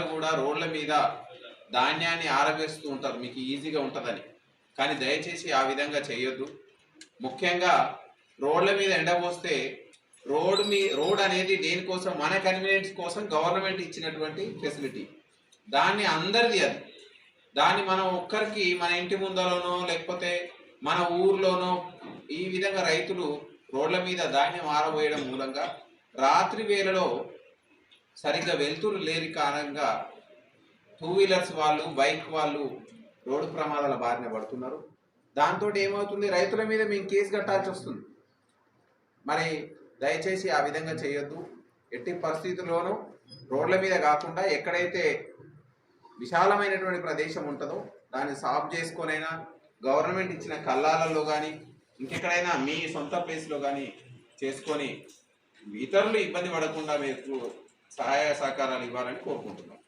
కూడా రోడ్ల మీద ధాన్యాన్ని ఆరవేస్తూ ఉంటారు. మీకు ఈజీగా ఉంటుందని. కానీ దయచేసి ఆ విధంగా చేయొద్దు. ముఖ్యంగా రోడ్ల మీద ఎండబోస్తే రోడ్ మీ రోడ్ అనేది దేనికోసం? మన కన్వీనియన్స్ కోసం గవర్నమెంట్ ఇచ్చినటువంటి ఫెసిలిటీ. దాన్ని అందరిది అది. దాన్ని మనం ఒక్కరికి మన ఇంటి ముందరలోనో లేకపోతే మన ఊర్లోనో ఈ విధంగా రైతులు రోడ్ల మీద ధాన్యం ఆరబోయడం మూలంగా రాత్రి వేళలో సరిగ్గా వెళ్తురు లేని కారణంగా టూ వీలర్స్ వాళ్ళు బైక్ వాళ్ళు రోడ్డు ప్రమాదాల బారిన పడుతున్నారు. దాంతో ఏమవుతుంది? రైతుల మీద మేము కేసు కట్టాల్సి వస్తుంది. మరి దయచేసి ఆ విధంగా చేయొద్దు. ఎట్టి పరిస్థితుల్లోనూ రోడ్ల మీద కాకుండా ఎక్కడైతే విశాలమైనటువంటి ప్రదేశం ఉంటుందో దాన్ని సాఫ్ చేసుకొనైనా గవర్నమెంట్ ఇచ్చిన కల్లాలలో కానీ ఇంకెక్కడైనా మీ సొంత ప్లేస్లో కానీ చేసుకొని ఇతరులు ఇబ్బంది పడకుండా మీకు సహాయ సహకారాలు ఇవ్వాలని కోరుకుంటున్నాం.